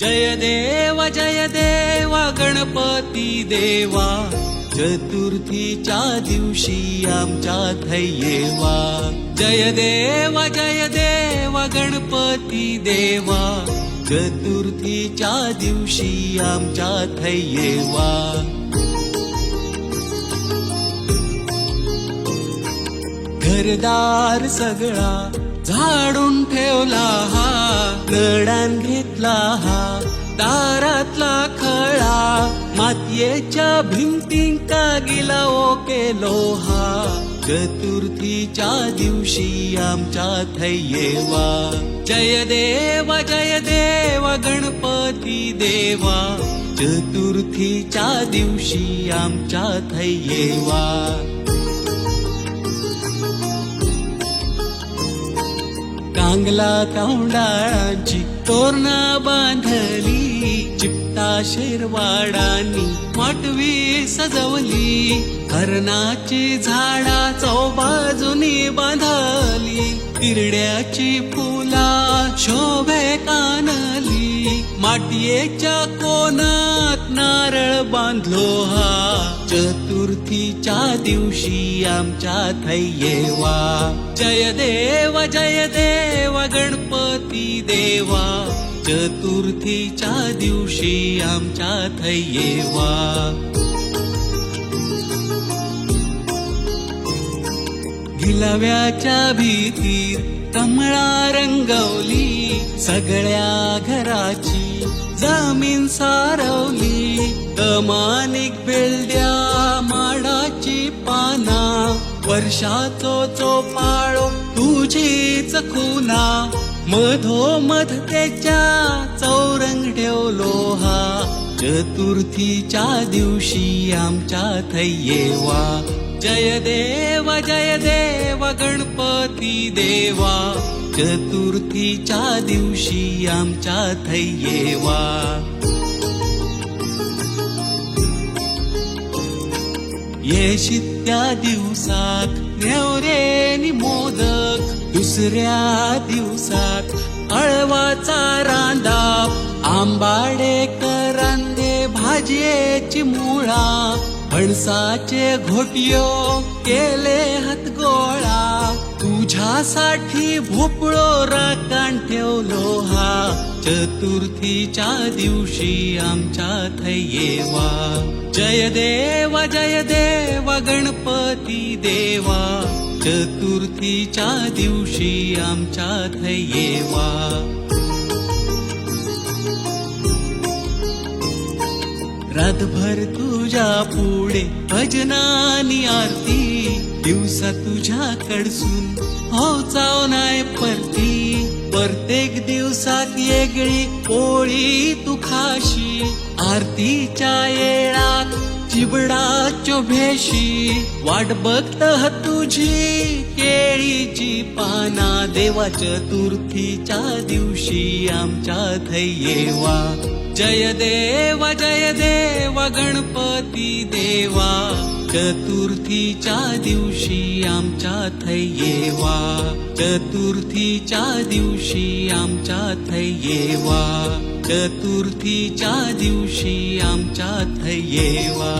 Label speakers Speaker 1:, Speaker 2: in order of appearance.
Speaker 1: जय देव जय देवा गणपती देवा. चतुर्थीच्या दिवशी आमच्या थैयेवा जय देवा जय देवा गणपती देवा. चतुर्थीच्या दिवशी आमच्या थैयेवा घरदार सगळा झाडून ठेवला हा. नडान घेतला हा. दारातला खळा मातीयेच्या भिंतींका गेला ओके लोहा. चतुर्थीच्या दिवशी आमच्या थैयेवा जय देव जय देवा गणपती देवा. चतुर्थीच्या दिवशी आमच्या थैयेवा कांगला कावडाळांची तोरणा बांधली शेरवाडांनी वाटवी सजवली. हरणाची झाडा चौबाजूनी बांधली. तिरड्याची फुला शोभे कानली. माटियेच्या कोणात नारळ बांधलो हा. चतुर्थीच्या दिवशी आमच्या थैयेवा जय देव जय देव गणपती देवा. चतुर्थीच्या दिवशी आमच्या थैयेवा गिलव्याच्या भीतीर कमळा रंगवली सगळ्या घराची जमीन सारवली. दमानिक बेलड्या माडाची पाना वर्षाचो चोपाळो तुझीच खुना. मधोमध त्याच्या चौरंग ठेवलो हा. चतुर्थीच्या दिवशी आमच्या थैयेवा जय देव जय देव गणपती देवा. चतुर्थीच्या दिवशी आमच्या थैयेवा येशीत त्या दिवसात नेवरेनी मोदक दुसऱ्या दिवसात हळवाचा रांदा आंबाडे करांदे भाजीची मुळा फणसाचे घोटियो केले हातगोळा तुझ्यासाठी भोपळो राखण ठेवलो हा चतुर्थीच्या दिवशी आमच्या थैयेवा जय देवा जय देवा गणपती देवा. चतुर्थीच्या दिवशी आमच्या थैयेवा रातभर तुझ्या पुढे भजनानी आरती दिवसा तुझ्या कडसून हो चाव परती. प्रत्येक दिवसात येगळी पोळी तू खाशी आरतीच्या येळा चिबडा चोभेशी. वाट बघत तुझी केळीची पाना. देवा चतुर्थीच्या दिवशी आमच्या थैयेवा जय देवा जय देव गणपती देवा. चतुर्थीच्या दिवशी आमच्या थैयेवा चतुर्थीच्या दिवशी आमच्या थैयेवा चतुर्थीच्या दिवशी आमच्या थैयेवा